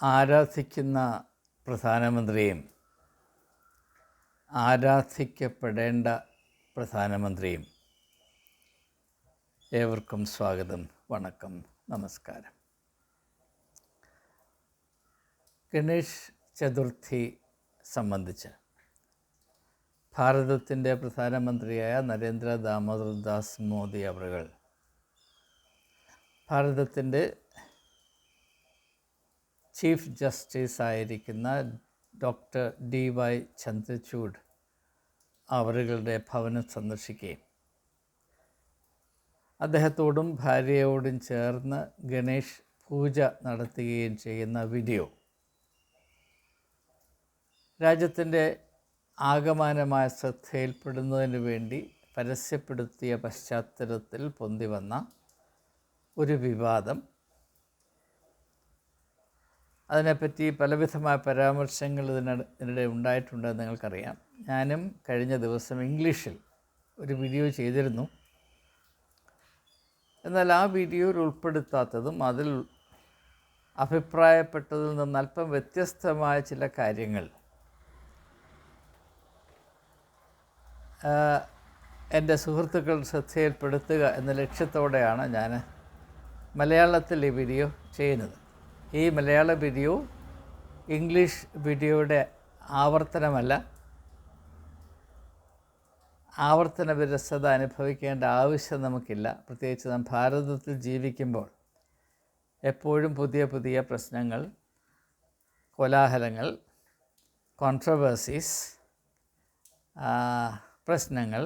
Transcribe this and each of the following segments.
ആരാധിക്കുന്ന പ്രധാനമന്ത്രിയും ആരാധിക്കപ്പെടേണ്ട പ്രധാനമന്ത്രിയും ഏവർക്കും സ്വാഗതം വണക്കം നമസ്കാരം. ഗണേഷ് ചതുർത്ഥി സംബന്ധിച്ച് ഭാരതത്തിന്റെ പ്രധാനമന്ത്രിയായ നരേന്ദ്ര ദാമോദർ ദാസ് മോദി അവർ ഭാരതത്തിന്റെ ചീഫ് ജസ്റ്റിസ് ആയിരിക്കുന്ന ഡോക്ടർ ഡി വൈ ചന്ദ്രചൂഡ് അവരുടെ ഭവനം സന്ദർശിക്കുകയും അദ്ദേഹത്തോടും ഭാര്യയോടും ചേർന്ന് ഗണേഷ് പൂജ നടത്തുകയും ചെയ്യുന്ന വീഡിയോ. രാജ്യത്തിന്റെ ആകമാനമായ ശ്രദ്ധയിൽപ്പെടുന്നതിന് വേണ്ടി പരസ്യപ്പെടുത്തിയ പശ്ചാത്തലത്തിൽ പൊന്തി വന്ന ഒരു വിവാദം അതിനെപ്പറ്റി പലവിധമായ പരാമർശങ്ങൾ ഇതിനിടെ ഉണ്ടായിട്ടുണ്ടെന്ന് നിങ്ങൾക്കറിയാം. ഞാനും കഴിഞ്ഞ ദിവസം ഇംഗ്ലീഷിൽ ഒരു വീഡിയോ ചെയ്തിരുന്നു. എന്നാൽ ആ വീഡിയോയിൽ ഉൾപ്പെടുത്താത്തതും അതിൽ അഭിപ്രായപ്പെട്ടതിൽ നിന്ന് അല്പം വ്യത്യസ്തമായ ചില കാര്യങ്ങൾ. എന്റെ സുഹൃത്തുക്കൾ ശ്രദ്ധയിൽപ്പെടുത്തുക എന്ന ലക്ഷ്യത്തോടെയാണ് ഞാൻ മലയാളത്തിൽ ഈ വീഡിയോ ചെയ്യുന്നത്. ഈ മലയാള വീഡിയോ ഇംഗ്ലീഷ് വീഡിയോയുടെ ആവർത്തനമല്ല ആവർത്തന വിരസത അനുഭവിക്കേണ്ട ആവശ്യം നമുക്കില്ല. പ്രത്യേകിച്ച് നാം ഭാരതത്തിൽ ജീവിക്കുമ്പോൾ എപ്പോഴും പുതിയ പുതിയ പ്രശ്നങ്ങൾ കോലാഹലങ്ങൾ കോൺട്രവേഴ്സീസ് പ്രശ്നങ്ങൾ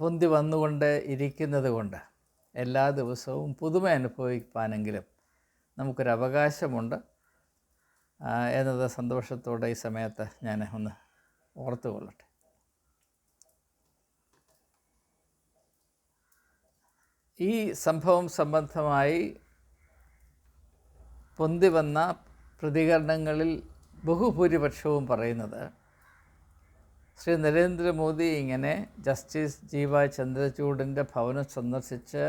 പൊന്തി വന്നുകൊണ്ട് ഇരിക്കുന്നത് കൊണ്ട് എല്ലാ ദിവസവും പുതുമ അനുഭവിക്കാനെങ്കിലും നമുക്കൊരവകാശമുണ്ട്. എന്നത് സന്തോഷത്തോടെ ഈ സമയത്ത് ഞാൻ ഒന്ന് ഓർത്തുകൊള്ളട്ടെ. ഈ സംഭവം സംബന്ധമായി പൊന്തി വന്ന പ്രതികരണങ്ങളിൽ ബഹുഭൂരിപക്ഷവും പറയുന്നത് ശ്രീ നരേന്ദ്രമോദി ഇങ്ങനെ ജസ്റ്റിസ് ജി വൈ ചന്ദ്രചൂഡിന്റെ ഭവനം സന്ദർശിച്ച്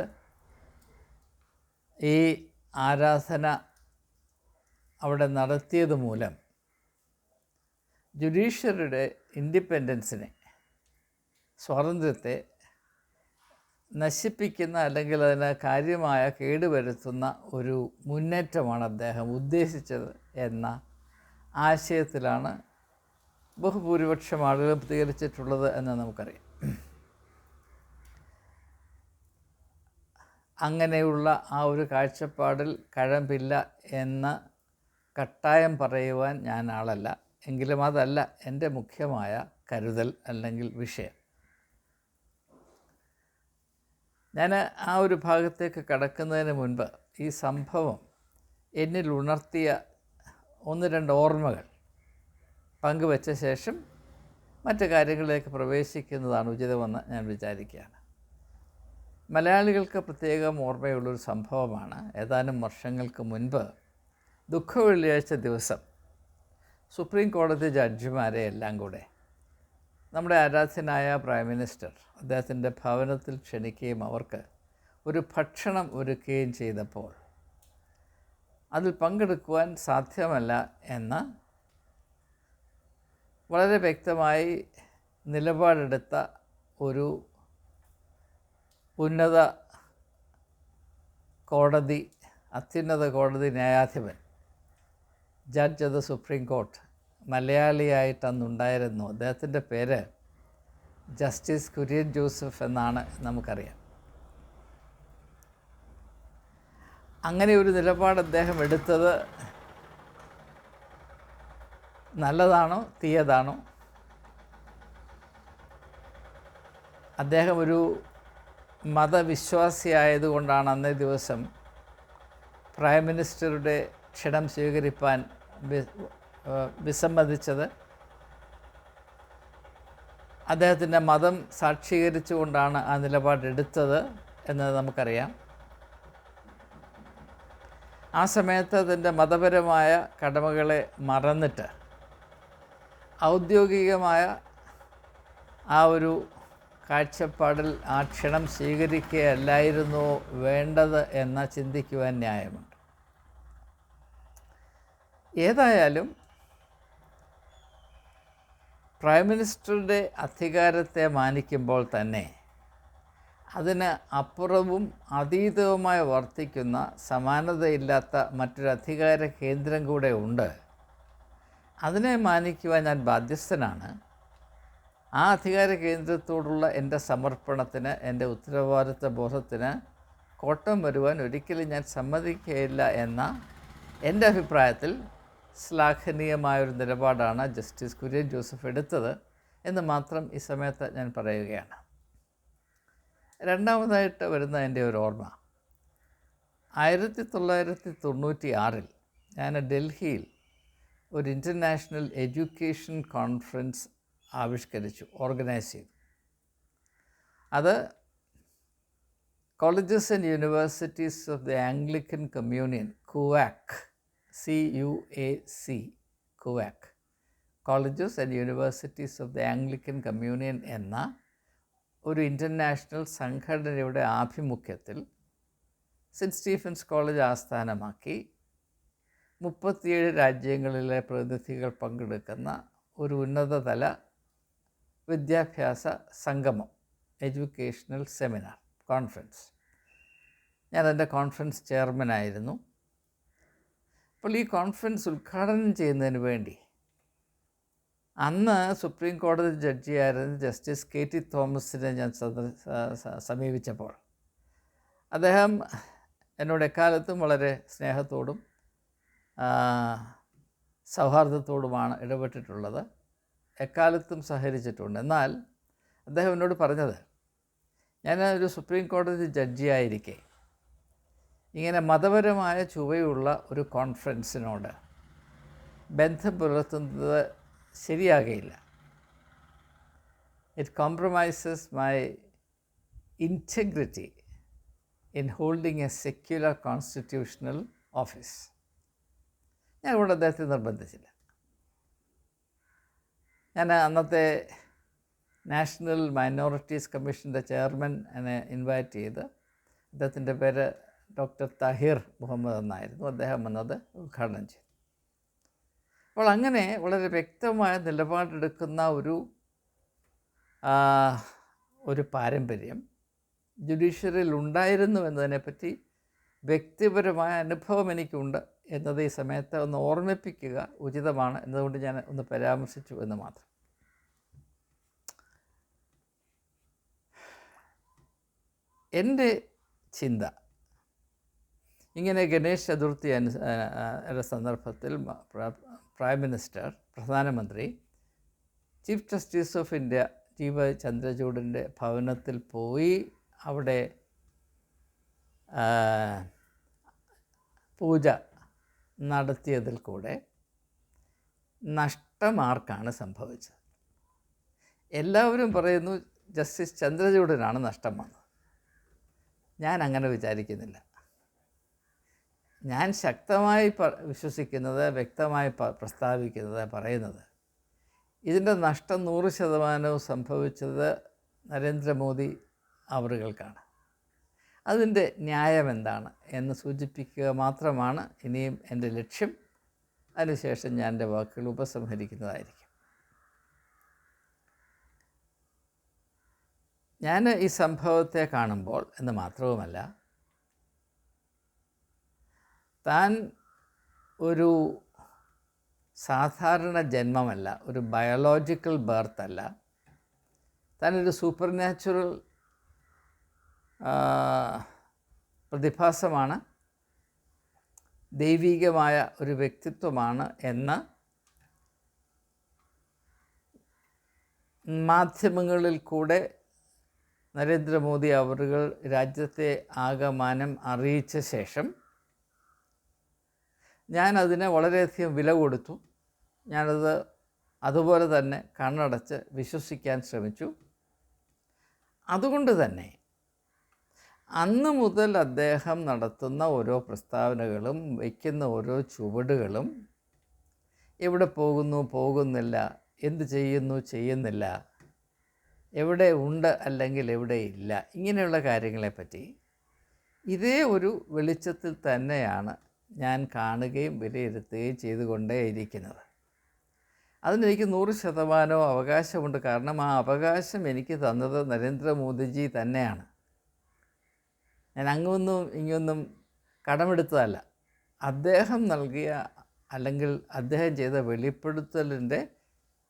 ഈ ആരാധന അവിടെ നടത്തിയത് മൂലം ജുഡീഷ്യറിയുടെ ഇൻഡിപെൻഡൻസിനെ സ്വാതന്ത്ര്യത്തെ നശിപ്പിക്കുന്ന അല്ലെങ്കിൽ അതിന് കാര്യമായ കേടുവരുത്തുന്ന ഒരു മുന്നേറ്റമാണ് അദ്ദേഹം ഉദ്ദേശിച്ചത് എന്ന ആശയത്തിലാണ് ബഹുഭൂരിപക്ഷം ആളുകൾ പ്രതികരിച്ചിട്ടുള്ളത് എന്ന് നമുക്കറിയാം. അങ്ങനെയുള്ള ആ ഒരു കാഴ്ചപ്പാടിൽ കഴമ്പില്ല എന്ന് കട്ടായം പറയുവാൻ ഞാൻ ആളല്ല. എങ്കിലും അതല്ല എന്റെ മുഖ്യമായ കരുതൽ അല്ലെങ്കിൽ വിഷയം. ഞാൻ ആ ഒരു ഭാഗത്തേക്ക് കടക്കുന്നതിന് മുൻപ് ഈ സംഭവം എന്നിൽ ഉണർത്തിയ ഒന്ന് രണ്ട് ഓർമ്മകൾ പങ്കുവച്ച ശേഷം മറ്റു കാര്യങ്ങളിലേക്ക് പ്രവേശിക്കുന്നതാണ് ഉചിതമെന്ന് ഞാൻ വിചാരിക്കുകയാണ്. മലയാളികൾക്ക് പ്രത്യേകം ഓർമ്മയുള്ളൊരു സംഭവമാണ്. ഏതാനും വർഷങ്ങൾക്ക് മുൻപ് ദുഃഖ വെള്ളിയാഴ്ച ദിവസം സുപ്രീം കോടതി ജഡ്ജിമാരെ എല്ലാം കൂടെ നമ്മുടെ ആരാധ്യനായ പ്രൈം മിനിസ്റ്റർ അദ്ദേഹത്തിന്റെ ഭവനത്തിൽ ക്ഷണിക്കുകയും അവർക്ക് ഒരു ഭക്ഷണം ഒരുക്കുകയും ചെയ്തപ്പോൾ അതിൽ പങ്കെടുക്കുവാൻ സാധ്യമല്ല എന്ന് വളരെ വ്യക്തമായി നിലപാടെടുത്ത ഒരു ഉന്നത കോടതി അത്യുന്നത കോടതി ന്യായാധിപൻ judge of the supreme court മലയാളിയായിട്ട് അന്നുണ്ടായിരുന്നു. അദ്ദേഹത്തിന്റെ പേര് ജസ്റ്റിസ് കുര്യൻ ജോസഫ് എന്നാണ് നമുക്കറിയാം. അങ്ങനെ ഒരു നിലപാട് അദ്ദേഹം എടുത്തത് നല്ലതാണോ തീയതാണോ? അദ്ദേഹം ഒരു മതവിശ്വാസിയായതുകൊണ്ടാണ് അന്നേ ദിവസം പ്രൈം മിനിസ്റ്ററുടെ ക്ഷണം സ്വീകരിപ്പാൻ വിസമ്മതിച്ചത്. അദ്ദേഹത്തിന്റെ മതം സാക്ഷീകരിച്ചുകൊണ്ടാണ് ആ നിലപാടെടുത്തത് എന്നത് നമുക്കറിയാം. ആ സമയത്ത് അതിന്റെ മതപരമായ കടമകളെ മറന്നിട്ട് ഔദ്യോഗികമായ ആ ഒരു കാഴ്ചപ്പാടിൽ ആ ക്ഷണം സ്വീകരിക്കുകയല്ലായിരുന്നോ വേണ്ടത് എന്ന് ചിന്തിക്കുവാൻ ന്യായമുണ്ട്. ഏതായാലും പ്രൈം മിനിസ്റ്ററുടെ അധികാരത്തെ മാനിക്കുമ്പോൾ തന്നെ അതിന് അപ്പുറവും അതീതവുമായി വർത്തിക്കുന്ന സമാനതയില്ലാത്ത മറ്റൊരു അധികാര കേന്ദ്രം കൂടെ ഉണ്ട്. അതിനെ മാനിക്കുവാൻ ഞാൻ ബാധ്യസ്ഥനാണ്. ആ അധികാര കേന്ദ്രത്തോടുള്ള എന്റെ സമർപ്പണത്തിന് എന്റെ ഉത്തരവാദിത്വ ബോധത്തിന് കോട്ടം വരുവാൻ ഒരിക്കലും ഞാൻ സമ്മതിക്കുകയില്ല എന്ന എന്റെ അഭിപ്രായത്തിൽ ശ്ലാഘനീയമായൊരു നിലപാടാണ് ജസ്റ്റിസ് കുര്യൻ ജോസഫ് എടുത്തത് എന്ന് മാത്രം ഈ സമയത്ത് ഞാൻ പറയുകയാണ്. രണ്ടാമതായിട്ട് വരുന്ന എന്റെ ഒരു ഓർമ്മ. ആയിരത്തി തൊള്ളായിരത്തി തൊണ്ണൂറ്റി ആറിൽ ഞാൻ ഡൽഹിയിൽ ഒരു ഇന്റർനാഷണൽ എഡ്യൂക്കേഷൻ കോൺഫറൻസ് ആവിഷ്കരിച്ചു ഓർഗനൈസ് ചെയ്തു. അത് colleges and universities of the Anglican communion CUAC C U A C CUAC colleges and universities of the Anglican communion എന്ന ഒരു ഇന്റർനാഷണൽ സംഘടനയുടെ ആഭിമുഖ്യത്തിൽ സെന്റ് സ്റ്റീഫൻസ് കോളേജ് ആസ്ഥാനമാക്കി മുപ്പത്തിയേഴ് രാജ്യങ്ങളിലെ പ്രതിനിധികൾ പങ്കെടുക്കുന്ന ഒരു ഉന്നതതല വിദ്യാഭ്യാസ സംഗമം എഡ്യൂക്കേഷണൽ സെമിനാർ കോൺഫറൻസ് ഞാൻ അതിന്റെ കോൺഫറൻസ് ചെയർമാനായിരുന്നു അപ്പോൾ ഈ കോൺഫറൻസ് ഉദ്ഘാടനം ചെയ്യുന്നതിന് വേണ്ടി അന്ന് സുപ്രീം കോടതി ജഡ്ജിയായിരുന്ന ജസ്റ്റിസ് കെ ടി തോമസിനെ ഞാൻ സമീപിച്ചപ്പോൾ അദ്ദേഹം എന്നോട് എക്കാലത്തും വളരെ സ്നേഹത്തോടും സൗഹാർദ്ദത്തോടുമാണ് ഇടപെട്ടിട്ടുള്ളത്. എക്കാലത്തും സഹകരിച്ചിട്ടുണ്ട്. എന്നാൽ അദ്ദേഹം എന്നോട് പറഞ്ഞത് ഞാൻ ഒരു സുപ്രീം കോടതി ജഡ്ജിയായിരിക്കെ ഇങ്ങനെ മതപരമായ ചുവയുള്ള ഒരു കോൺഫറൻസിനോട് ബന്ധം പുലർത്തുന്നത് ശരിയാകയില്ല. It compromises my integrity in holding a secular constitutional office ഞാൻ ഇവിടെ അദ്ദേഹത്തെ നിർബന്ധിച്ചില്ല. ഞാൻ അന്നത്തെ നാഷണൽ മൈനോറിറ്റീസ് കമ്മീഷന്റെ ചെയർമാൻ എന്നെ ഇൻവൈറ്റ് ചെയ്ത് അദ്ദേഹത്തിന്റെ പേര് ഡോക്ടർ താഹിർ മുഹമ്മദ് എന്നായിരുന്നു. അദ്ദേഹം വന്നത് ഉദ്ഘാടനം ചെയ്തു. അപ്പോൾ അങ്ങനെ വളരെ വ്യക്തമായ നിലപാടെടുക്കുന്ന ഒരു ഒരു പാരമ്പര്യം ജുഡീഷ്യറിയിൽ ഉണ്ടായിരുന്നു എന്നതിനെപ്പറ്റി വ്യക്തിപരമായ അനുഭവം എനിക്കുണ്ട് എന്നത് ഈ സമയത്ത് ഒന്ന് ഓർമ്മിപ്പിക്കുക ഉചിതമാണ് എന്നതുകൊണ്ട് ഞാൻ ഒന്ന് പരാമർശിച്ചു എന്ന് മാത്രം. എന്റെ ചിന്ത. ഇങ്ങനെ ഗണേശ് ചതുർത്ഥി അനു സന്ദർഭത്തിൽ പ്രൈം മിനിസ്റ്റർ പ്രധാനമന്ത്രി ചീഫ് ജസ്റ്റിസ് ഓഫ് ഇന്ത്യ ജീവ ചന്ദ്രചൂഡിന്റെ ഭവനത്തിൽ പോയി അവിടെ പൂജ നടത്തിയതിൽ കൂടെ നഷ്ടമാർക്കാണ് സംഭവിച്ചത്. എല്ലാവരും പറയുന്നു ജസ്റ്റിസ് ചന്ദ്രചൂഡനാണ് നഷ്ടം വന്നത്. ഞാൻ അങ്ങനെ വിചാരിക്കുന്നില്ല. ഞാൻ ശക്തമായി വിശ്വസിക്കുന്നത് വ്യക്തമായി പ്രസ്താവിക്കുന്നത് പറയുന്നത്. ഇതിന്റെ നഷ്ടം നൂറ് ശതമാനവും സംഭവിച്ചത് നരേന്ദ്രമോദി അവറുകൾക്കാണ്. അതിന്റെ ന്യായം എന്താണ് എന്ന് സൂചിപ്പിക്കുക മാത്രമാണ് ഇനിയും എന്റെ ലക്ഷ്യം. അതിനുശേഷം ഞാൻ എന്റെ വാക്കുകൾ ഉപസംഹരിക്കുന്നതായിരിക്കും. ഞാൻ ഈ സംഭവത്തെ കാണുമ്പോൾ എന്ന് മാത്രവുമല്ല താൻ ഒരു സാധാരണ ജന്മമല്ല ഒരു ബയോളോജിക്കൽ ബർത്ത് അല്ല. താനൊരു സൂപ്പർ നാച്ചുറൽ പ്രതിഭാസമാണ് ദൈവീകമായ ഒരു വ്യക്തിത്വമാണ് എന്ന് മാധ്യമങ്ങളിൽ കൂടെ നരേന്ദ്രമോദി അവറുകൾ രാജ്യത്തെ ആകമാനം അറിയിച്ച ശേഷം ഞാൻ അതിനെ വളരെയധികം വില കൊടുത്തു. ഞാനത് അതുപോലെ തന്നെ കണ്ണടച്ച് വിശ്വസിക്കാൻ ശ്രമിച്ചു. അതുകൊണ്ട് തന്നെ അന്ന് മുതൽ അദ്ദേഹം നടത്തുന്ന ഓരോ പ്രസ്താവനകളും വയ്ക്കുന്ന ഓരോ ചുവടുകളും എവിടെ പോകുന്നു പോകുന്നില്ല എന്ത് ചെയ്യുന്നു ചെയ്യുന്നില്ല എവിടെ ഉണ്ട് അല്ലെങ്കിൽ എവിടെ ഇല്ല ഇങ്ങനെയുള്ള കാര്യങ്ങളെപ്പറ്റി ഇതേ ഒരു വെളിച്ചത്തിൽ തന്നെയാണ് ഞാൻ കാണുകയും വിലയിരുത്തുകയും ചെയ്തുകൊണ്ടേയിരിക്കുന്നത്. അതിനെനിക്ക് നൂറ് ശതമാനവും അവകാശമുണ്ട്. കാരണം ആ അവകാശം എനിക്ക് തന്നത് നരേന്ദ്രമോദിജി തന്നെയാണ്. ഞാൻ അങ്ങൊന്നും ഇങ്ങൊന്നും കടമെടുത്തതല്ല. അദ്ദേഹം നൽകിയ അല്ലെങ്കിൽ അദ്ദേഹം ചെയ്ത വെളിപ്പെടുത്തലിന്റെ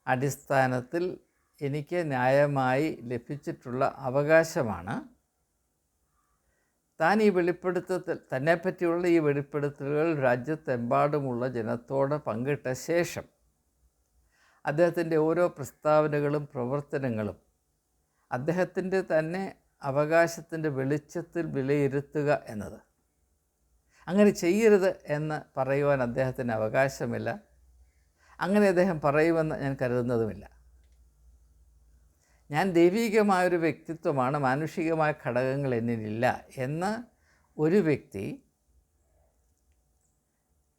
അടിസ്ഥാനത്തിൽ എനിക്ക് ന്യായമായി ലഭിച്ചിട്ടുള്ള അവകാശമാണ്. താൻ ഈ വെളിപ്പെടുത്തൽ തന്നെപ്പറ്റിയുള്ള ഈ വെളിപ്പെടുത്തലുകൾ രാജ്യത്തെമ്പാടുമുള്ള ജനത്തോട് പങ്കിട്ട ശേഷം അദ്ദേഹത്തിന്റെ ഓരോ പ്രസ്താവനകളും പ്രവർത്തനങ്ങളും അദ്ദേഹത്തിന്റെ തന്നെ അവകാശത്തിന്റെ വെളിച്ചത്തിൽ വിലയിരുത്തുക എന്നത്. അങ്ങനെ ചെയ്യരുത് എന്ന് പറയുവാൻ അദ്ദേഹത്തിന് അവകാശമില്ല. അങ്ങനെ അദ്ദേഹം പറയുമെന്ന് ഞാൻ കരുതുന്നതുമില്ല. ഞാൻ ദൈവീകമായൊരു വ്യക്തിത്വമാണ് മാനുഷികമായ ഘടകങ്ങൾ എന്നിലില്ല എന്ന ഒരു വ്യക്തി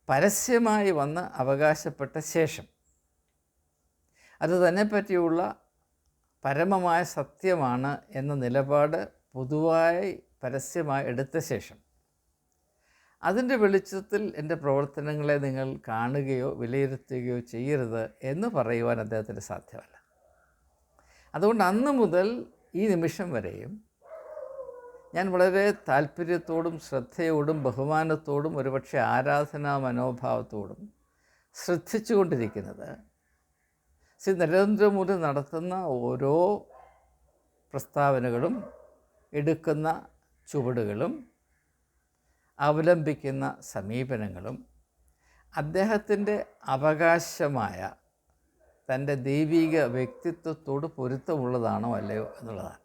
പരസ്യമായി വന്ന് അവകാശപ്പെട്ട ശേഷം അത് തന്നെ പറ്റിയുള്ള പരമമായ സത്യമാണ് എന്ന നിലപാട് പൊതുവായി പരസ്യമായി എടുത്ത ശേഷം അതിന്റെ വെളിച്ചത്തിൽ എന്റെ പ്രവർത്തനങ്ങളെ നിങ്ങൾ കാണുകയോ വിലയിരുത്തുകയോ ചെയ്യരുത് എന്ന് പറയുവാൻ അദ്ദേഹത്തിന് സാധ്യമല്ല. അതുകൊണ്ട് അന്ന് മുതൽ ഈ നിമിഷം വരെയും ഞാൻ വളരെ താല്പര്യത്തോടും ശ്രദ്ധയോടും ബഹുമാനത്തോടും ഒരുപക്ഷെ ആരാധനാ മനോഭാവത്തോടും ശ്രദ്ധിച്ചുകൊണ്ടിരിക്കുന്നത് ശ്രീ നരേന്ദ്രമോദി നടത്തുന്ന ഓരോ പ്രസ്താവനകളും എടുക്കുന്ന ചുവടുകളും അവലംബിക്കുന്ന സമീപനങ്ങളും അദ്ദേഹത്തിന്റെ അവകാശമായ തന്റെ ദൈവിക വ്യക്തിത്വത്തോട് പൊരുത്തമുള്ളതാണോ അല്ലയോ എന്നുള്ളതാണ്.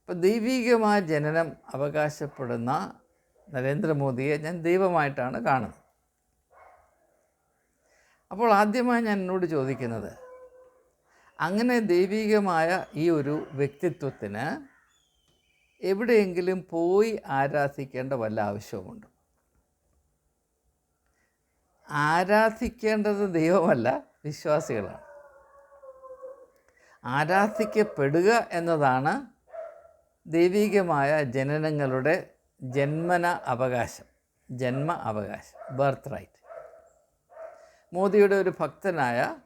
അപ്പോൾ ദൈവികമായ ജനനം അവകാശപ്പെടുന്ന നരേന്ദ്രമോദിയെ ഞാൻ ദൈവമായിട്ടാണ് കാണുന്നത്. അപ്പോൾ ആദ്യമായി ഞാൻ എന്നോട് ചോദിക്കുന്നത് അങ്ങനെ ദൈവികമായ ഈ ഒരു വ്യക്തിത്വത്തിന് എവിടെയെങ്കിലും പോയി ആരാധിക്കേണ്ട വല്ല ആവശ്യവുമുണ്ട്? ആരാധിക്കേണ്ടത് ദൈവമല്ല വിശ്വാസികളാണ്. ആരാധിക്കപ്പെടുക എന്നതാണ് ദൈവികമായ ജനനങ്ങളുടെ ജന്മന അവകാശം ജന്മ അവകാശം ബർത്ത് റൈറ്റ് മോദിയുടെ ഒരു ഭക്തനായ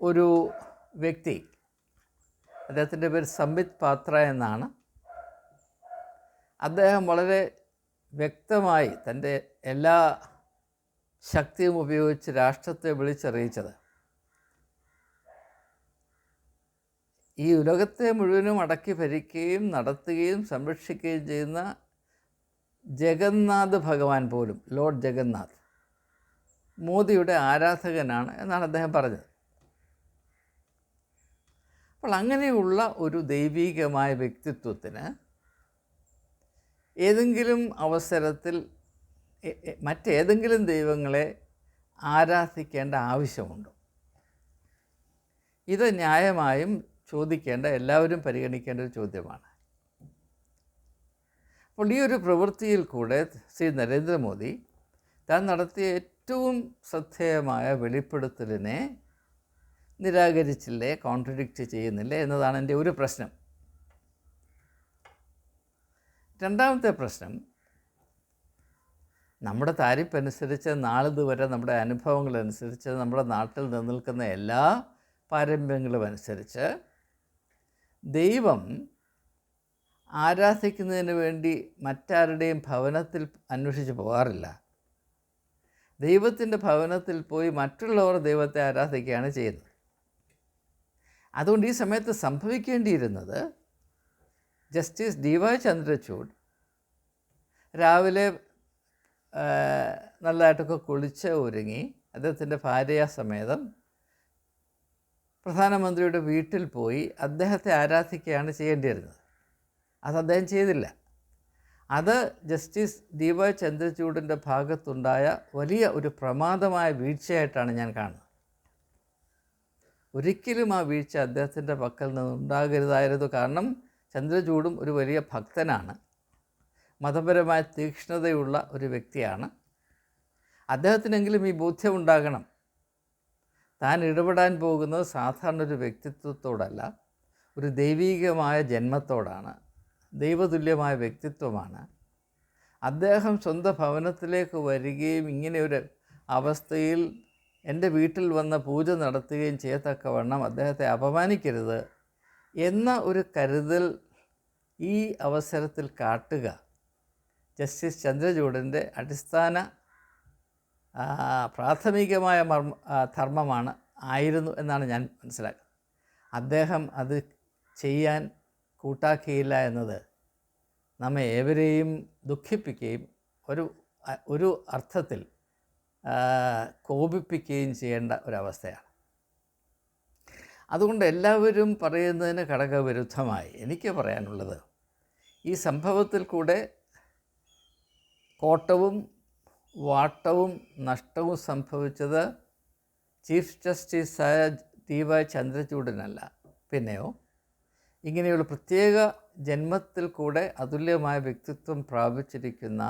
ഒരു വ്യക്തി അദ്ദേഹത്തിന്റെ പേര് സംബിത് പാത്ര എന്നാണ്. അദ്ദേഹം വളരെ വ്യക്തമായി തന്റെ എല്ലാ ശക്തിയും ഉപയോഗിച്ച് രാഷ്ട്രത്തെ വിളിച്ചറിയിച്ചത്. ഈ ഉലകത്തെ മുഴുവനും അടക്കി ഭരിക്കുകയും നടത്തുകയും സംരക്ഷിക്കുകയും ചെയ്യുന്ന ജഗന്നാഥ് ഭഗവാൻ പോലും ലോർഡ് ജഗന്നാഥ് മോദിയുടെ ആരാധകനാണ് എന്നാണ് അദ്ദേഹം പറഞ്ഞത്. അപ്പോൾ അങ്ങനെയുള്ള ഒരു ദൈവീകമായ വ്യക്തിത്വത്തിന് ഏതെങ്കിലും അവസരത്തിൽ മറ്റേതെങ്കിലും ദൈവങ്ങളെ ആരാധിക്കേണ്ട ആവശ്യമുണ്ടോ? ഇത് ന്യായമായും ചോദിക്കേണ്ട എല്ലാവരും പരിഗണിക്കേണ്ട ഒരു ചോദ്യമാണ്. അപ്പോൾ ഈ ഒരു പ്രവൃത്തിയിൽ കൂടെ ശ്രീ നരേന്ദ്രമോദി താൻ നടത്തിയ ഏറ്റവും ശ്രദ്ധേയമായ വെളിപ്പെടുത്തലിനെ നിരാകരിച്ചില്ലേ കോൺട്രഡിക്റ്റ് ചെയ്യുന്നില്ലേ എന്നതാണ് എന്റെ ഒരു പ്രശ്നം. രണ്ടാമത്തെ പ്രശ്നം നമ്മുടെ താരിപ്പനുസരിച്ച് നാളിതുവരെ നമ്മുടെ അനുഭവങ്ങളനുസരിച്ച് നമ്മുടെ നാട്ടിൽ നിലനിൽക്കുന്ന എല്ലാ പാരമ്പര്യങ്ങളും അനുസരിച്ച് ദൈവം ആരാധിക്കുന്നതിന് വേണ്ടി മറ്റാരുടെയും ഭവനത്തിൽ അന്വേഷിച്ച് പോകാറില്ല. ദൈവത്തിന്റെ ഭവനത്തിൽ പോയി മറ്റുള്ളവർ ദൈവത്തെ ആരാധിക്കുകയാണ് ചെയ്യുന്നത്. അതുകൊണ്ട് ഈ സമയത്ത് സംഭവിക്കേണ്ടിയിരുന്നത് ജസ്റ്റിസ് ഡി വൈ ചന്ദ്രചൂഡ് രാവിലെ നല്ലതായിട്ടൊക്കെ കുളിച്ച് ഒരുങ്ങി അദ്ദേഹത്തിന്റെ ഭാര്യാസമേതം പ്രധാനമന്ത്രിയുടെ വീട്ടിൽ പോയി അദ്ദേഹത്തെ ആരാധിക്കുകയാണ് ചെയ്യേണ്ടിയിരുന്നത്. അത് അദ്ദേഹം ചെയ്തില്ല. അത് ജസ്റ്റിസ് വൈ ചന്ദ്രചൂഡിന്റെ ഭാഗത്തുണ്ടായ വലിയ ഒരു പ്രമാദമായ വീഴ്ചയായിട്ടാണ് ഞാൻ കാണുന്നത്. ഒരിക്കലും ആ വീഴ്ച അദ്ദേഹത്തിന്റെ പക്കൽ നിന്ന് ഉണ്ടാകരുതായിരുന്നു. കാരണം ചന്ദ്രചൂഡും ഒരു വലിയ ഭക്തനാണ്. മതപരമായ തീക്ഷ്ണതയുള്ള ഒരു വ്യക്തിയാണ്. അദ്ദേഹത്തിനെങ്കിലും ഈ ബോധ്യം ഉണ്ടാകണം താൻ ഇടപെടാൻ പോകുന്നത് സാധാരണ ഒരു വ്യക്തിത്വത്തോടല്ല ഒരു ദൈവീകമായ ജന്മത്തോടാണ് ദൈവതുല്യമായ വ്യക്തിത്വമാണ്. അദ്ദേഹം സ്വന്തം ഭവനത്തിലേക്ക് വരികയും ഇങ്ങനെ ഒരു അവസ്ഥയിൽ എന്റെ വീട്ടിൽ വന്ന് പൂജ നടത്തുകയും ചെയ്യത്തക്കവണ്ണം അദ്ദേഹത്തെ അപമാനിക്കരുത് എന്ന ഒരു കരുതൽ ഈ അവസരത്തിൽ കാട്ടുക. ജസ്റ്റിസ് ചന്ദ്രചൂഡന്റെ അടിസ്ഥാന പ്രാഥമികമായ മർമ്മ ധർമ്മമാണ് ആയിരുന്നു എന്നാണ് ഞാൻ മനസ്സിലാക്കുന്നത്. അദ്ദേഹം അത് ചെയ്യാൻ കൂട്ടാക്കിയില്ല എന്നത് നമ്മെ ഏവരെയും ദുഃഖിപ്പിക്കുകയും ഒരു ഒരു അർത്ഥത്തിൽ കോപിപ്പിക്കുകയും ചെയ്യേണ്ട ഒരവസ്ഥയാണ്. അതുകൊണ്ട് എല്ലാവരും പറയുന്നതിന് ഘടകവിരുദ്ധമായി എനിക്ക് പറയാനുള്ളത് ഈ സംഭവത്തിൽ കൂടെ കോട്ടവും വാട്ടവും നഷ്ടവും സംഭവിച്ചത് ചീഫ് ജസ്റ്റിസായ വൈ ചന്ദ്രചൂഡനല്ല. പിന്നെയോ? ഇങ്ങനെയുള്ള പ്രത്യേക ജന്മത്തിൽ കൂടെ അതുല്യമായ വ്യക്തിത്വം പ്രാപിച്ചിരിക്കുന്ന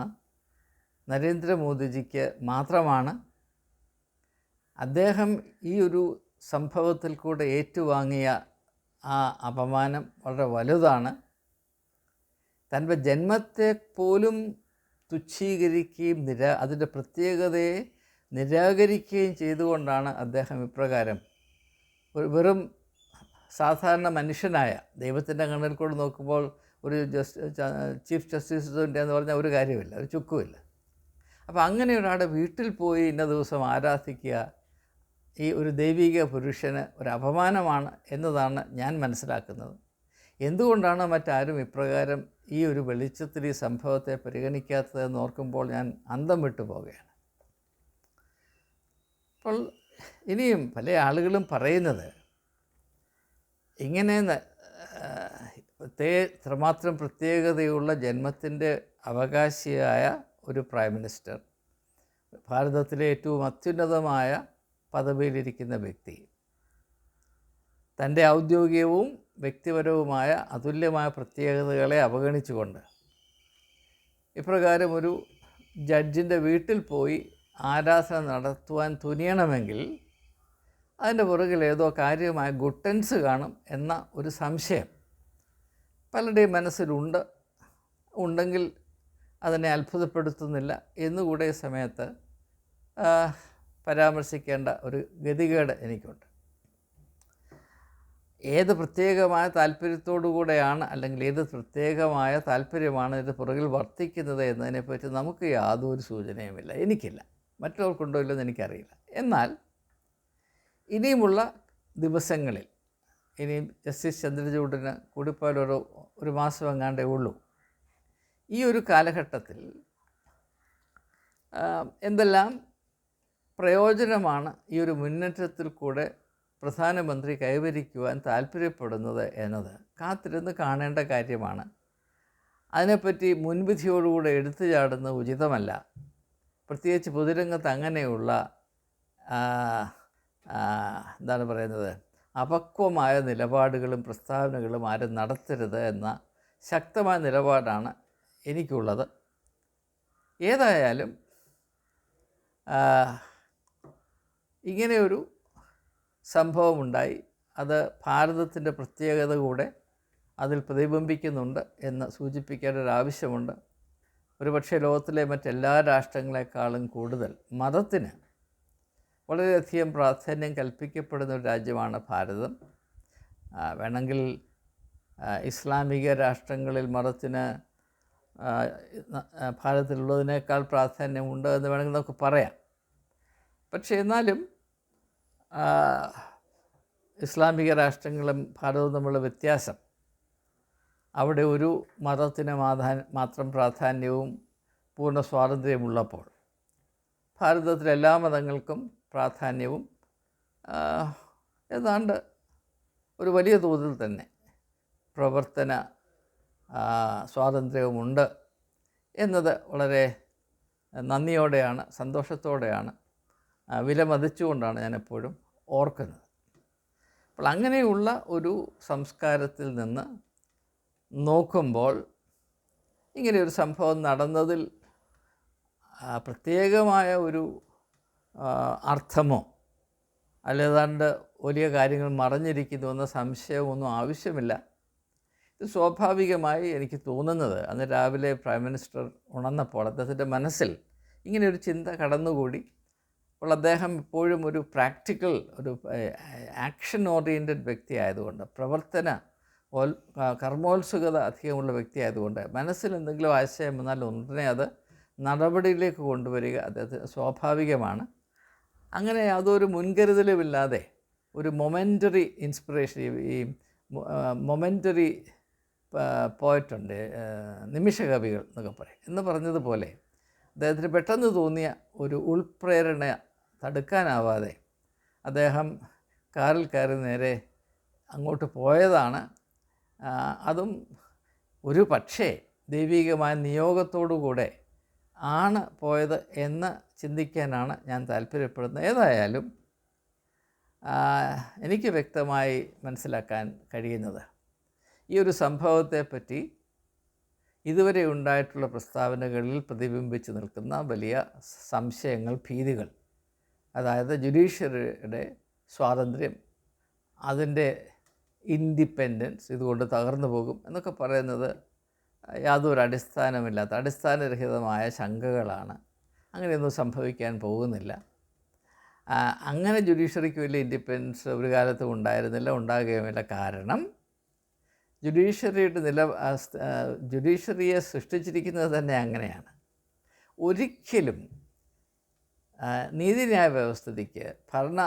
നരേന്ദ്രമോദിജിക്ക് മാത്രമാണ് അദ്ദേഹം ഈ ഒരു സംഭവത്തിൽ കൂടെ ഏറ്റുവാങ്ങിയ ആ അപമാനം വളരെ വലുതാണ്. തന്റെ ജന്മത്തെ പോലും തുച്ഛീകരിക്കുകയും നിരാ അതിന്റെ പ്രത്യേകതയെ നിരാകരിക്കുകയും ചെയ്തുകൊണ്ടാണ് അദ്ദേഹം ഇപ്രകാരം ഒരു വെറും സാധാരണ മനുഷ്യനായ ദൈവത്തിന്റെ കണ്ണിൽ കൂടെ നോക്കുമ്പോൾ ഒരു ജസ്റ്റ് ചീഫ് ജസ്റ്റിസ് ഇന്ത്യ എന്ന് പറഞ്ഞാൽ ഒരു കാര്യമില്ല ഒരു ചുക്കുമില്ല. അപ്പോൾ അങ്ങനെ ഒരാളുടെ വീട്ടിൽ പോയി ഇന്ന ദിവസം ആരാധിക്കുക ഈ ഒരു ദൈവിക പുരുഷന് ഒരു അപമാനമാണ് എന്നതാണ് ഞാൻ മനസ്സിലാക്കുന്നത്. എന്തുകൊണ്ടാണ് മറ്റാരും ഇപ്രകാരം ഈ ഒരു വെളിച്ചത്തിൽ ഈ സംഭവത്തെ പരിഗണിക്കാത്തതെന്ന് ഓർക്കുമ്പോൾ ഞാൻ അന്തം വിട്ടു പോവുകയാണ്. അപ്പോൾ ഇനിയും പല ആളുകളും പറയുന്നത് ഇങ്ങനെ ന- ഇത്രമാത്രം പ്രത്യേകതയുള്ള ജന്മത്തിന്റെ അവകാശിയായ ഒരു പ്രൈം മിനിസ്റ്റർ ഭാരതത്തിലെ ഏറ്റവും അത്യുന്നതമായ പദവിയിലിരിക്കുന്ന വ്യക്തി തന്റെ ഔദ്യോഗികവും വ്യക്തിപരവുമായ അതുല്യമായ പ്രത്യേകതകളെ അവഗണിച്ചുകൊണ്ട് ഇപ്രകാരം ഒരു ജഡ്ജിന്റെ വീട്ടിൽ പോയി ആരാധന നടത്തുവാൻ തുനിയണമെങ്കിൽ അതിന്റെ പുറകിൽ ഏതോ കാര്യമായ ഗുട്ടൻസ് കാണും എന്ന ഒരു സംശയം പലരുടെയും മനസ്സിലുണ്ട് ഉണ്ടെങ്കിൽ അതിനെ അത്ഭുതപ്പെടുത്തുന്നില്ല. എന്നുകൂടെ സമയത്ത് പരാമർശിക്കേണ്ട ഒരു ഗതികേട് എനിക്കുണ്ട്. ഏത് പ്രത്യേകമായ താല്പര്യത്തോടു കൂടെയാണ് അല്ലെങ്കിൽ ഏത് പ്രത്യേകമായ താല്പര്യമാണ് ഇതിന്റെ പുറകിൽ വർത്തിക്കുന്നത് എന്നതിനെപ്പറ്റി നമുക്ക് യാതൊരു സൂചനയുമില്ല. എനിക്കില്ല. മറ്റുള്ളവർക്കുണ്ടോ ഇല്ലെന്ന് എനിക്കറിയില്ല. എന്നാൽ ഇനിയുമുള്ള ദിവസങ്ങളിൽ ഇനിയും ജസ്റ്റിസ് ചന്ദ്രചൂഡിന് കൂടിപ്പോയാലൊരു ഒരു മാസം എങ്ങാണ്ടേ ഉള്ളൂ. ഈ ഒരു കാലഘട്ടത്തിൽ എന്തെല്ലാം പ്രയോജനമാണ് ഈ ഒരു മുന്നേറ്റത്തിൽ കൂടെ പ്രധാനമന്ത്രി കൈവരിക്കുവാൻ താല്പര്യപ്പെടുന്നത് എന്നത് കാത്തിരുന്ന് കാണേണ്ട കാര്യമാണ്. അതിനെപ്പറ്റി മുൻവിധിയോടുകൂടെ എടുത്തു ചാടുന്നത് ഉചിതമല്ല. പ്രത്യേകിച്ച് പൊതുരംഗത്ത് അങ്ങനെയുള്ള എന്താണ് പറയുന്നത് അപക്വമായ നിലപാടുകളും പ്രസ്താവനകളും ആരും നടത്തരുത് എന്ന ശക്തമായ നിലപാടാണ് എനിക്കുള്ളത്. ഏതായാലും ഇങ്ങനെയൊരു സംഭവമുണ്ടായി. അത് ഭാരതത്തിന്റെ പ്രത്യേകത കൂടെ അതിൽ പ്രതിബിംബിക്കുന്നുണ്ട് എന്ന് സൂചിപ്പിക്കേണ്ട ഒരു ആവശ്യമുണ്ട്. ഒരുപക്ഷെ ലോകത്തിലെ മറ്റെല്ലാ രാഷ്ട്രങ്ങളെക്കാളും കൂടുതൽ മതത്തിന് വളരെയധികം പ്രാധാന്യം കൽപ്പിക്കപ്പെടുന്ന ഒരു രാജ്യമാണ് ഭാരതം. വേണമെങ്കിൽ ഇസ്ലാമിക രാഷ്ട്രങ്ങളിൽ മതത്തിന് ഭാരതത്തിലുള്ളതിനേക്കാൾ പ്രാധാന്യമുണ്ട് എന്ന് വേണമെങ്കിൽ നമുക്ക് പറയാം. പക്ഷേ എന്നാലും ഇസ്ലാമിക രാഷ്ട്രങ്ങളും ഭാരതവും തമ്മിലുള്ള വ്യത്യാസം. അവിടെ ഒരു മതത്തിന് മാധാ മാത്രം പ്രാധാന്യവും പൂർണ സ്വാതന്ത്ര്യമുള്ളപ്പോൾ ഭാരതത്തിലെ എല്ലാ മതങ്ങൾക്കും പ്രാധാന്യവും ഏതാണ്ട് ഒരു വലിയ തോതിൽ തന്നെ പ്രവർത്തന സ്വാതന്ത്ര്യവുമുണ്ട് എന്നത് വളരെ നന്ദിയോടെയാണ് സന്തോഷത്തോടെയാണ് വിലമതിച്ചുകൊണ്ടാണ് ഞാൻ എപ്പോഴും ഓർക്കുന്നത്. അപ്പോൾ അങ്ങനെയുള്ള ഒരു സംസ്കാരത്തിൽ നിന്ന് നോക്കുമ്പോൾ ഇങ്ങനെ ഒരു സംഭവം നടന്നതിൽ പ്രത്യേകമായ ഒരു അർത്ഥമോ അല്ലേതാണ്ട് വലിയ കാര്യങ്ങൾ മറഞ്ഞിരിക്കുന്നു എന്ന സംശയമൊന്നും ആവശ്യമില്ല. ഇത് സ്വാഭാവികമായി എനിക്ക് തോന്നുന്നത് അന്ന് രാവിലെ പ്രൈം മിനിസ്റ്റർ ഉണർന്നപ്പോൾ അദ്ദേഹത്തിന്റെ മനസ്സിൽ ഇങ്ങനെയൊരു ചിന്ത കടന്നുകൂടി. അപ്പോൾ അദ്ദേഹം ഇപ്പോഴും ഒരു പ്രാക്ടിക്കൽ ഒരു ആക്ഷൻ ഓറിയന്റഡ് വ്യക്തി ആയതുകൊണ്ട് പ്രവർത്തന ഓൽ കർമ്മോത്സുകത അധികമുള്ള വ്യക്തി ആയതുകൊണ്ട് മനസ്സിൽ എന്തെങ്കിലും ആശയം വന്നാൽ ഉടനെ അത് നടപടിയിലേക്ക് കൊണ്ടുവരിക അദ്ദേഹത്തിന് സ്വാഭാവികമാണ്. അങ്ങനെ അതൊരു മുൻകരുതലുമില്ലാതെ ഒരു മൊമെന്ററി ഇൻസ്പിറേഷൻ ഈ മൊമെന്ററി പോയിട്ടുണ്ട് നിമിഷകവികൾ എന്നൊക്കെ പറയും. എന്ന് പറഞ്ഞതുപോലെ അദ്ദേഹത്തിന് പെട്ടെന്ന് തോന്നിയ ഒരു ഉൾപ്രേരണ തടുക്കാനാവാതെ അദ്ദേഹം കാറിൽ കയറി നേരെ അങ്ങോട്ട് പോയതാണ്. അതും ഒരു പക്ഷേ ദൈവികമായ നിയോഗത്തോടുകൂടെ ആണ് പോയത് എന്ന് ചിന്തിക്കാനാണ് ഞാൻ താല്പര്യപ്പെടുന്നത്. ഏതായാലും എനിക്ക് വ്യക്തമായി മനസ്സിലാക്കാൻ കഴിയുന്നത്. ഈ ഒരു സംഭവത്തെപ്പറ്റി ഇതുവരെ ഉണ്ടായിട്ടുള്ള പ്രസ്താവനകളിൽ പ്രതിബിംബിച്ച് നിൽക്കുന്ന വലിയ സംശയങ്ങൾ ഭീതികൾ അതായത് ജുഡീഷ്യറിയുടെ സ്വാതന്ത്ര്യം അതിന്റെ ഇൻഡിപെൻഡൻസ് ഇതുകൊണ്ട് തകർന്നു പോകും എന്നൊക്കെ പറയുന്നത് യാതൊരു അടിസ്ഥാനമില്ലാത്ത അടിസ്ഥാനരഹിതമായ ശങ്കകളാണ്. അങ്ങനെയൊന്നും സംഭവിക്കാൻ പോകുന്നില്ല. അങ്ങനെ ജുഡീഷ്യറിക്ക് വലിയ ഇൻഡിപെൻഡൻസ് ഒരു കാലത്തും ഉണ്ടായിരുന്നില്ല ഉണ്ടാകുകയുമില്ല കാരണം ജുഡീഷ്യറിയുടെ നില ജുഡീഷ്യറിയെ സൃഷ്ടിച്ചിരിക്കുന്നത് തന്നെ അങ്ങനെയാണ്. ഒരിക്കലും നീതിന്യായ വ്യവസ്ഥിതിക്ക് ഭരണ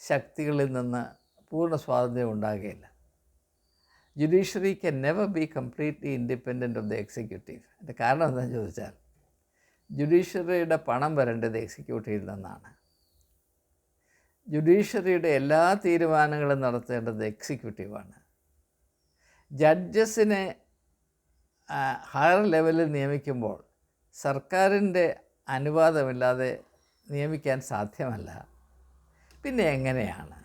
ശക്തികളിൽ നിന്ന് പൂർണ സ്വാതന്ത്ര്യം ഉണ്ടാകുകയില്ല judiciary can never be completely independent of the executive അതിന്റെ കാരണം എന്താണെന്ന് ചോദിച്ചാൽ ജുഡീഷ്യറിയുടെ പണം വരേണ്ടത് എക്സിക്യൂട്ടീവിൽ നിന്നാണ്. ജുഡീഷ്യറിയുടെ എല്ലാ തീരുമാനങ്ങളും നടത്തേണ്ടത് എക്സിക്യൂട്ടീവാണ് ജഡ്ജസിനെ ഹയർ ലെവലിൽ നിയമിക്കുമ്പോൾ സർക്കാരിന്റെ അനുവാദമില്ലാതെ നിയമിക്കാൻ സാധ്യമല്ല. പിന്നെ എങ്ങനെയാണ്?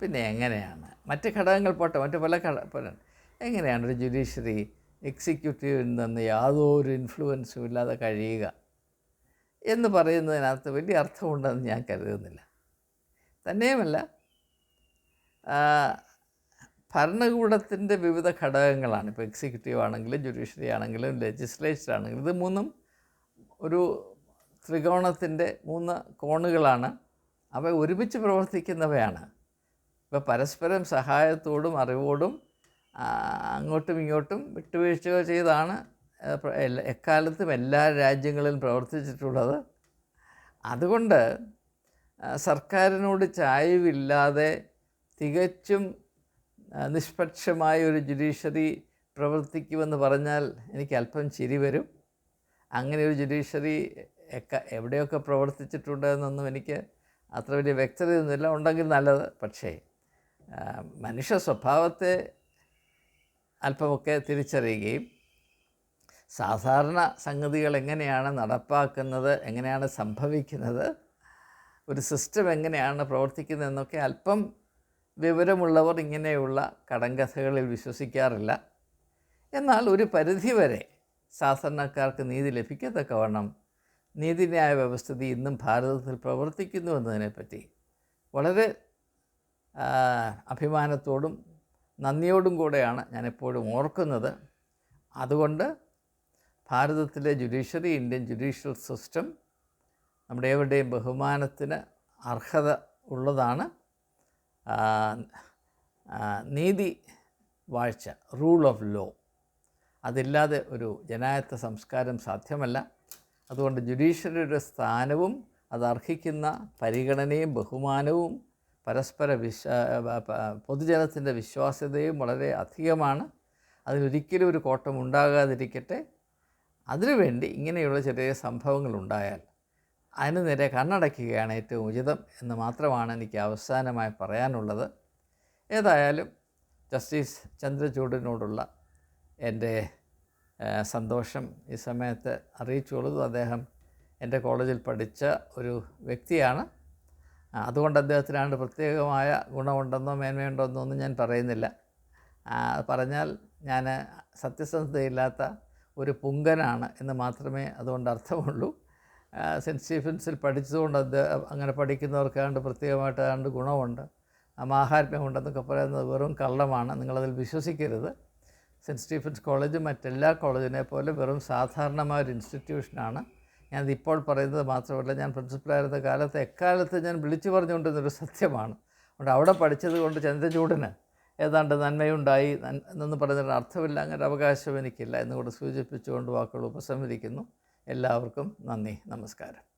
പിന്നെ എങ്ങനെയാണ്? മറ്റ് ഘടകങ്ങൾ പോട്ടെ മറ്റ് പല ഘട പല- എങ്ങനെയാണ് ഒരു ജുഡീഷ്യറി എക്സിക്യൂട്ടീവിൽ നിന്ന് യാതൊരു ഇൻഫ്ലുവൻസും ഇല്ലാതെ കഴിയുക എന്ന് പറയുന്നതിനകത്ത് വലിയ അർത്ഥമുണ്ടെന്ന് ഞാൻ കരുതുന്നില്ല. തന്നെയുമല്ല ഭരണകൂടത്തിന്റെ വിവിധ ഘടകങ്ങളാണ്. ഇപ്പോൾ എക്സിക്യൂട്ടീവ് ആണെങ്കിലും ജുഡീഷ്യറി ആണെങ്കിലും ലെജിസ്ലേച്ചർ ആണെങ്കിലും ഇത് മൂന്നും ഒരു ത്രികോണത്തിന്റെ മൂന്ന് കോണുകളാണ്. അവ ഒരുമിച്ച് പ്രവർത്തിക്കുന്നവയാണ്. ഇപ്പോൾ പരസ്പരം സഹായത്തോടും അറിവോടും അങ്ങോട്ടും ഇങ്ങോട്ടും വിട്ടുവീഴ്ചകൾ ചെയ്താണ് എക്കാലത്തും എല്ലാ രാജ്യങ്ങളിലും പ്രവർത്തിച്ചിട്ടുള്ളത്. അതുകൊണ്ട് സർക്കാരിനോട് ചായവില്ലാതെ തികച്ചും നിഷ്പക്ഷമായ ഒരു ജുഡീഷ്യറി പ്രവർത്തിക്കുമെന്ന് പറഞ്ഞാൽ എനിക്ക് അല്പം ചിരി വരും. അങ്ങനെ ഒരു ജുഡീഷ്യറി എക്ക എവിടെയൊക്കെ പ്രവർത്തിച്ചിട്ടുണ്ട് എന്നൊന്നും എനിക്ക് അത്ര വലിയ വ്യക്തതയൊന്നുമില്ല. ഉണ്ടെങ്കിൽ നല്ലത്. പക്ഷേ മനുഷ്യ സ്വഭാവത്തെ അല്പമൊക്കെ തിരിച്ചറിയുകയും സാധാരണ സംഗതികൾ എങ്ങനെയാണ് നടപ്പാക്കുന്നത് എങ്ങനെയാണ് സംഭവിക്കുന്നത് ഒരു സിസ്റ്റം എങ്ങനെയാണ് പ്രവർത്തിക്കുന്നത് എന്നൊക്കെ അല്പം വിവരമുള്ളവർ ഇങ്ങനെയുള്ള കടങ്കഥകളിൽ വിശ്വസിക്കാറില്ല. എന്നാൽ ഒരു പരിധിവരെ സാധാരണക്കാർക്ക് നീതി ലഭിക്കത്തക്കവണ്ണം നീതിന്യായ വ്യവസ്ഥിതി ഇന്നും ഭാരതത്തിൽ പ്രവർത്തിക്കുന്നു എന്നതിനെപ്പറ്റി വളരെ അഭിമാനത്തോടും നന്ദിയോടും കൂടെയാണ് ഞാനെപ്പോഴും ഓർക്കുന്നത്. അതുകൊണ്ട് ഭാരതത്തിലെ ജുഡീഷ്യറി ഇന്ത്യൻ ജുഡീഷ്യൽ സിസ്റ്റം നമ്മുടെ ഏവരുടെയും ബഹുമാനത്തിന് അർഹത ഉള്ളതാണ് നീതി വാഴ്ച റൂൾ ഓഫ് ലോ. അതില്ലാതെ ഒരു ജനായത്ത സംസ്കാരം സാധ്യമല്ല. അതുകൊണ്ട് ജുഡീഷ്യറിയുടെ സ്ഥാനവും അത് അർഹിക്കുന്ന പരിഗണനയും ബഹുമാനവും പരസ്പര വിശ്വ പൊതുജനത്തിന്റെ വിശ്വാസ്യതയും വളരെ അധികമാണ്. അതിലൊരിക്കലും ഒരു കോട്ടം ഉണ്ടാകാതിരിക്കട്ടെ. അതിനുവേണ്ടി ഇങ്ങനെയുള്ള ചെറിയ സംഭവങ്ങൾ ഉണ്ടായാൽ അതിന് നേരെ കണ്ണടയ്ക്കുകയാണ് ഏറ്റവും ഉചിതം എന്ന് മാത്രമാണ് എനിക്ക് അവസാനമായി പറയാനുള്ളത്. ഏതായാലും ജസ്റ്റിസ് ചന്ദ്രചൂഡിനോടുള്ള എന്റെ സന്തോഷം ഈ സമയത്ത് അറിയിച്ചുകൊള്ളു അദ്ദേഹം എന്റെ കോളേജിൽ പഠിച്ച ഒരു വ്യക്തിയാണ്. അതുകൊണ്ട് അദ്ദേഹത്തിനാണ്ട് പ്രത്യേകമായ ഗുണമുണ്ടെന്നോ മേന്മയുണ്ടെന്നോ ഒന്നും ഞാൻ പറയുന്നില്ല. പറഞ്ഞാൽ ഞാൻ സത്യസന്ധതയില്ലാത്ത ഒരു പുങ്കനാണ് എന്ന് മാത്രമേ അതുകൊണ്ട് അർത്ഥമുള്ളൂ. സെന്റ് സ്റ്റീഫൻസിൽ പഠിച്ചതുകൊണ്ട് അദ്ദേഹം അങ്ങനെ പഠിക്കുന്നവർക്ക് ആണ്ട് പ്രത്യേകമായിട്ട് ആണ്ട് ഗുണമുണ്ട്. മാഹാത്മ്യമുണ്ടെന്നൊക്കെ പറയുന്നത് വെറും കള്ളമാണ്. നിങ്ങളതിൽ വിശ്വസിക്കരുത്. സെന്റ് സ്റ്റീഫൻസ് കോളേജ് മറ്റെല്ലാ കോളേജിനെ പോലെ വെറും സാധാരണമായ ഒരു ഇൻസ്റ്റിറ്റ്യൂഷനാണ്. ഞാൻ ഇപ്പോൾ പറയുന്നത് മാത്രമല്ല ഞാൻ പ്രിൻസിപ്പലായിരുന്ന കാലത്ത് എക്കാലത്ത് ഞാൻ വിളിച്ചു പറഞ്ഞുകൊണ്ടിരുന്നൊരു സത്യമാണ്. അതുകൊണ്ട് അവിടെ പഠിച്ചത് കൊണ്ട് ചന്ദ്രചൂടന് ഏതാണ്ട് നന്മയുണ്ടായി എന്നൊന്നും പറയുന്നതിന് അർത്ഥമില്ല അങ്ങനെ അവകാശം എനിക്കില്ല എന്നുകൂടെ സൂചിപ്പിച്ചുകൊണ്ട് വാക്കുകൾ ഉപസംഹരിക്കുന്നു. എല്ലാവർക്കും നന്ദി നമസ്കാരം.